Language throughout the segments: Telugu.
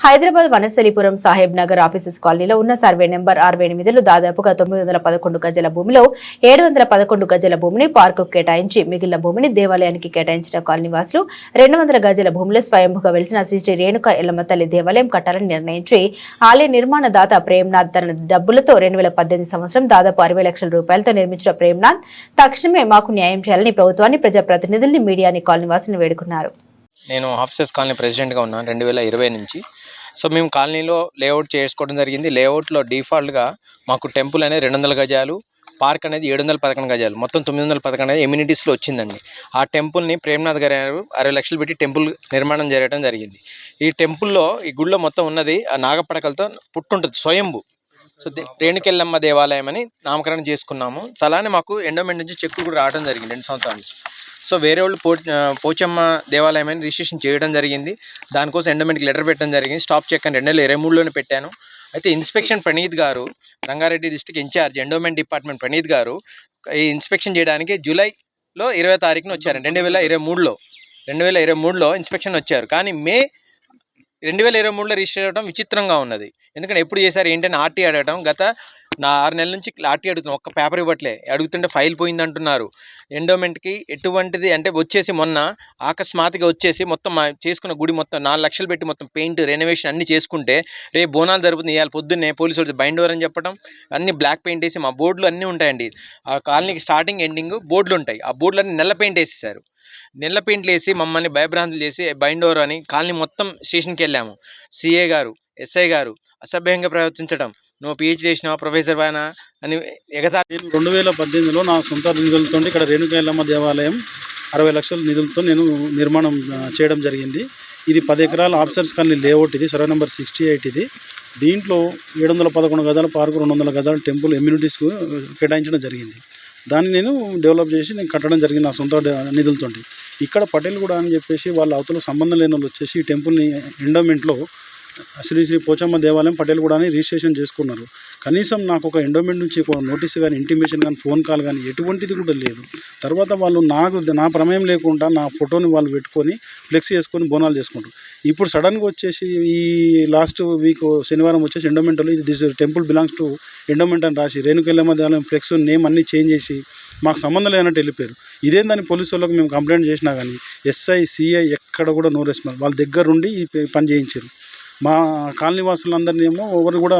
హైదరాబాద్ వనస్థలిపురం సాహెబ్ నగర్ ఆఫీసెస్ కాలనీలో ఉన్న సర్వే నెంబర్ అరవై ఎనిమిదిలో దాదాపుగా తొమ్మిది వందల పదకొండు గజల భూమిలో ఏడు వందల పదకొండు గజల భూమిని పార్కు కేటాయించి మిగిలిన భూమిని దేవాలయానికి కేటాయించిన కాలనీవాసులు రెండు వందల గజల భూమిలో స్వయంభుగా వెలిసిన శ్రీ శ్రీ రేణుక ఎల్లమ్మ తల్లి దేవాలయం కట్టాలని నిర్ణయించి ఆలయ నిర్మాణ దాత ప్రేమ్నాథ్ తన డబ్బులతో రెండు వేల పద్దెనిమిది సంవత్సరం దాదాపు అరవై లక్షల రూపాయలతో నిర్మించిన ప్రేమ్నాథ్ తక్షణమే మాకు న్యాయం చేయాలని ప్రభుత్వాన్ని ప్రజాప్రతినిధుల్ని మీడియాని కాలనీవాసులను వేడుకున్నారు. నేను ఆఫీసెస్ కాలనీ ప్రెసిడెంట్గా ఉన్నాను రెండు వేల ఇరవై నుంచి. సో మేము కాలనీలో లేఅవుట్ చేసుకోవడం జరిగింది. లేఅవుట్లో డిఫాల్ట్గా మాకు టెంపుల్ అనేది రెండు వందల గజాలు పార్క్ అనేది ఏడు వందల పదకొండు గజాలు మొత్తం తొమ్మిది వందల పదకొండు ఎమ్యూనిటీస్లో వచ్చిందండి. ఆ టెంపుల్ని ప్రేమ్నాథ్ గారు అరవై లక్షలు పెట్టి టెంపుల్ నిర్మాణం జరగడం జరిగింది. ఈ టెంపుల్లో ఈ గుళ్ళో మొత్తం ఉన్నది ఆ నాగపడకలతో పుట్టుంటుంది స్వయంభు. సో దే- రేణుకెళ్ళమ్మ దేవాలయం అని నామకరణం చేసుకున్నాము. అలానే మాకు ఎండోమెంట్ నుంచి చెక్కు కూడా రావడం జరిగింది రెండు సంవత్సరాల నుంచి. సో వేరే వాళ్ళు పో పోచమ్మ దేవాలయం అని రిజిస్ట్రేషన్ చేయడం జరిగింది. దానికోసం ఎండోమెంట్కి లెటర్ పెట్టడం జరిగింది. స్టాప్ చెక్ అని రెండు వేల ఇరవై మూడులోనే పెట్టాను. అయితే ఇన్స్పెక్షన్ ప్రణీత్ గారు Rangareddy district incharge endowment department Praneeth గారు ఈ ఇన్స్పెక్షన్ చేయడానికి జూలైలో ఇరవై తారీఖున వచ్చారు. రెండు వేల ఇరవై మూడులో రెండు వేల ఇరవై మూడులో ఇన్స్పెక్షన్ వచ్చారు. కానీ మే రెండు వేల ఇరవై మూడులో రిజిస్టర్ అవ్వడం విచిత్రంగా ఉన్నది. ఎందుకంటే ఎప్పుడు చేశారు ఏంటని ఆర్టీ అడగడం గత నా ఆరు నెలల నుంచి ఆర్టీ అడుగుతున్నాం ఒక్క పేపర్ ఇవ్వట్లే అడుగుతుంటే ఫైల్ పోయింది అంటున్నారు ఎండోమెంట్కి ఎటువంటిది అంటే వచ్చేసి మొన్న ఆకస్మాత్తుగా వచ్చేసి మొత్తం మా చేసుకున్న గుడి మొత్తం నాలుగు లక్షలు పెట్టి మొత్తం పెయింట్ రెనోవేషన్ అన్ని చేసుకుంటే రేపు బోనాలు జరుగుతుంది ఇవాళ పొద్దున్నే పోలీసు వాళ్ళు బైండ్ ఓవర్ అని చెప్పడం అన్ని బ్లాక్ పెయింట్ వేసి మా బోర్డులు అన్నీ ఉంటాయండి. ఆ కాలనీకి స్టార్టింగ్ ఎండింగ్ బోర్డులు ఉంటాయి. ఆ బోర్డులన్నీ నల్ల పెయింట్ వేసేసారు నల్ల పెయింట్లు వేసి మమ్మల్ని భయభ్రాంతులు చేసి బైండోర్ అని కాలనీ మొత్తం స్టేషన్కి వెళ్ళాము సిఏ గారు ఎస్ఐ గారు అసభ్యంగా ప్రవర్తించడం. నువ్వు పిహెచ్ చేసినావా ప్రొఫెసర్ బానా అని ఎగతా నేను రెండు వేల పద్దెనిమిదిలో నా సొంత నిధులతో ఇక్కడ రేణుకాయలమ్మ దేవాలయం అరవై లక్షల నిధులతో నేను నిర్మాణం చేయడం జరిగింది. ఇది పది ఎకరాల ఆఫీసర్స్ కాలనీ లేఅవుట్ ఇది సర్వే నెంబర్ సిక్స్టీ ఎయిట్ ఇది. దీంట్లో ఏడు వందల పదకొండు గజాల పార్కు రెండు వందల గజాల టెంపుల్ ఎమ్యూనిటీస్కు కేటాయించడం జరిగింది. దాన్ని నేను డెవలప్ చేసి నేను కట్టడం జరిగింది నా సొంత నిధులతోటి. నిధులతో ఇక్కడ పటేల్ కూడా అని చెప్పేసి వాళ్ళ అవతల సంబంధం లేని వాళ్ళు వచ్చేసి ఈ టెంపుల్ని ఎండోమెంట్లో శ్రీ శ్రీ పోచమ్మ దేవాలయం పటేల్ కూడా రిజిస్ట్రేషన్ చేసుకున్నారు. కనీసం నాకు ఒక ఎండోమెంట్ నుంచి ఒక నోటీస్ కానీ ఇంటిమేషన్ కానీ ఫోన్ కాల్ కానీ ఎటువంటిది కూడా లేదు. తర్వాత వాళ్ళు నాకు నా ప్రమేయం లేకుండా నా ఫోటోని వాళ్ళు పెట్టుకొని ఫ్లెక్స్ చేసుకొని బోనాలు చేసుకుంటారు. ఇప్పుడు సడన్గా వచ్చేసి ఈ లాస్ట్ వీక్ శనివారం వచ్చేసి ఎండోమెంట్లో ఇది this temple belongs to endowment అని రాసి రేణుకెళ్ళమ్మ దేవాలయం ఫ్లెక్స్ నేమ్ అన్నీ చేంజ్ చేసి మాకు సంబంధం లేనట్టు వెళ్ళిపోయారు. ఇదేందని పోలీసు వాళ్ళకి మేము కంప్లైంట్ చేసినా కానీ ఎస్ఐ సిఐ ఎక్కడ కూడా నో రెస్పాన్స్ వాళ్ళ దగ్గరుండి ఈ పని చేయించారు. మా కాలనీ వాసులందరినీ ఏమో ఎవరు కూడా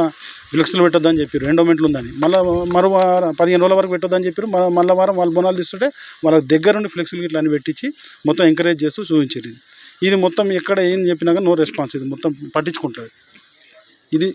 ఫ్లెక్స్లు పెట్టొద్దని చెప్పారు. ఎండోమెంట్లు ఉందని. మళ్ళీ మరో వారం పదిహేను రోజుల వరకు పెట్టొద్దని చెప్పారు. మళ్ళీ మళ్ళీ వారం వాళ్ళు బోనాలు తీస్తుంటే వాళ్ళ దగ్గరుండి ఫ్లెక్స్లు ఇట్లా అని పెట్టించి మొత్తం ఎంకరేజ్ చేస్తూ చూపించారు. ఇది. ఇది మొత్తం ఎక్కడ ఏం చెప్పినా నో రెస్పాన్స్ ఇది. మొత్తం పట్టించుకుంటారు ఇది